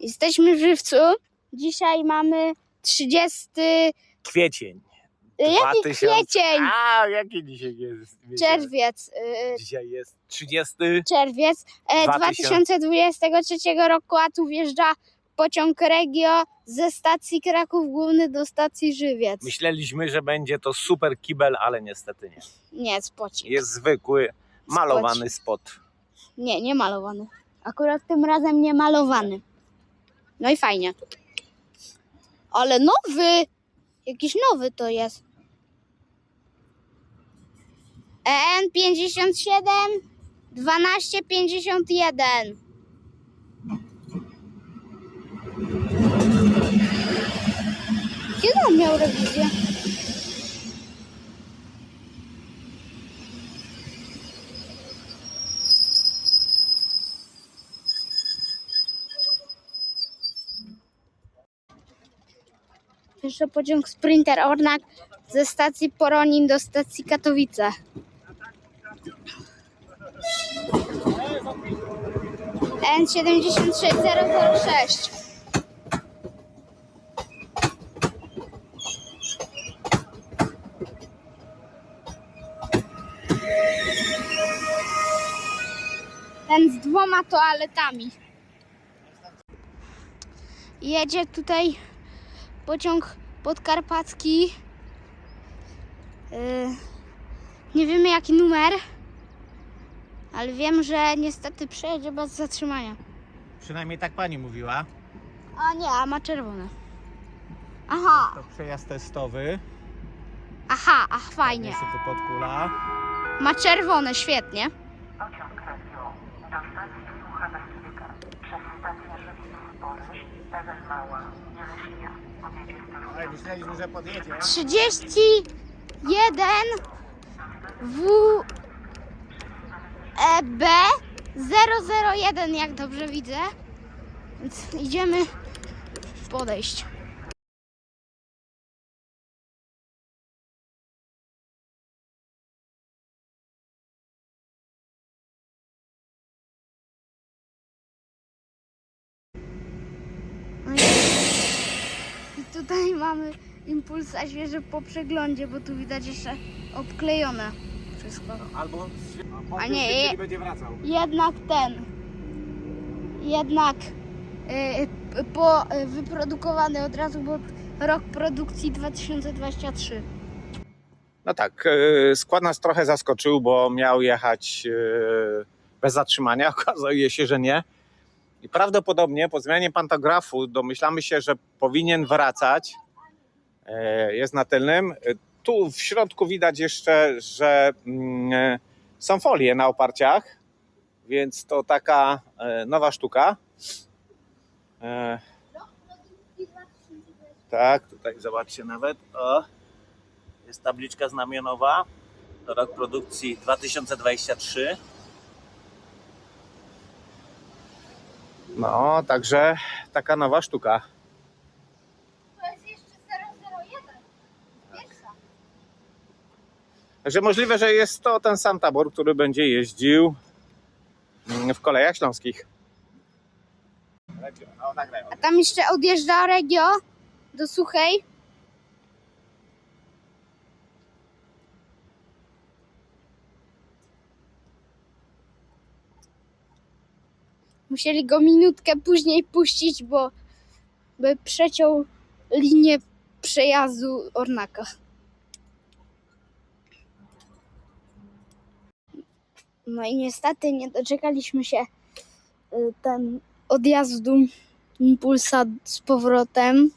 Jesteśmy w Żywcu. Dzisiaj mamy 30. Kwiecień. Jaki 2000 kwiecień? A, jaki dzisiaj jest? Czerwiec. y, Dzisiaj jest 30. Czerwiec e, 2000. 2023 roku, a tu wjeżdża pociąg Regio ze stacji Kraków Główny do stacji Żywiec. Myśleliśmy, że będzie to super kibel, ale niestety nie. Nie, spocik. Jest zwykły, malowany spot. Nie, nie malowany. Akurat tym razem nie malowany. No i fajnie. Ale nowy! Jakiś nowy to jest. EN 57 1251. Kiedy on miał rewizję? Jeszcze pociąg Sprinter Ornak ze stacji Poronin do stacji Katowice. N76006. Ten z dwoma toaletami. Jedzie tutaj pociąg podkarpacki. Yy, nie wiemy jaki numer, ale wiem, że niestety przejedzie bez zatrzymania. Przynajmniej tak pani mówiła. A nie, a ma czerwone. Aha, To przejazd testowy. aha, ach, fajnie. Jest to podkula. Ma czerwone, świetnie. Podjedzie. 31 W EB 001, jak dobrze widzę. Więc idziemy podejść. I- tutaj mamy impulsa świeży po przeglądzie, bo tu widać jeszcze obklejone wszystko. Albo A nie, je- będzie wracał. Jednak ten, jednak y, po y, wyprodukowany od razu, bo rok produkcji 2023. No tak, e, skład nas trochę zaskoczył, bo miał jechać e, bez zatrzymania. Okazuje się, że nie. I prawdopodobnie po zmianie pantografu domyślamy się, że powinien wracać. E, Jest na tylnym. E, Tu w środku widać jeszcze, że mm, e, są folie na oparciach, więc to taka nowa sztuka. Tak, tutaj zobaczcie nawet. O. Jest tabliczka znamionowa. To rok produkcji 2023. No, także taka nowa sztuka. To jest jeszcze 001. Pierwsza. Także możliwe, że jest to ten sam tabor, który będzie jeździł mm, w kolejach śląskich. A tam jeszcze odjeżdża Regio do Suchej. Musieli go minutkę później puścić, bo by przeciął linię przejazdu Ornaka. No i niestety nie doczekaliśmy się y, ten odjazdu impulsa z powrotem.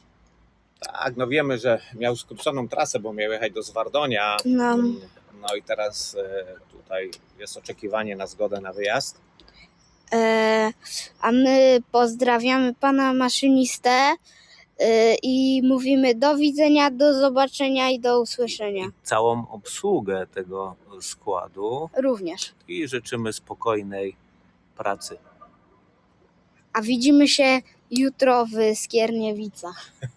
Tak, no wiemy, że miał skróconą trasę, bo miał jechać do Zwardonia. No. No i teraz e, tutaj jest oczekiwanie na zgodę na wyjazd. E, a my pozdrawiamy pana maszynistę e, i mówimy do widzenia, do zobaczenia i do usłyszenia. Całą obsługę tego składu Również. i życzymy spokojnej pracy. A widzimy się jutro w Skierniewicach.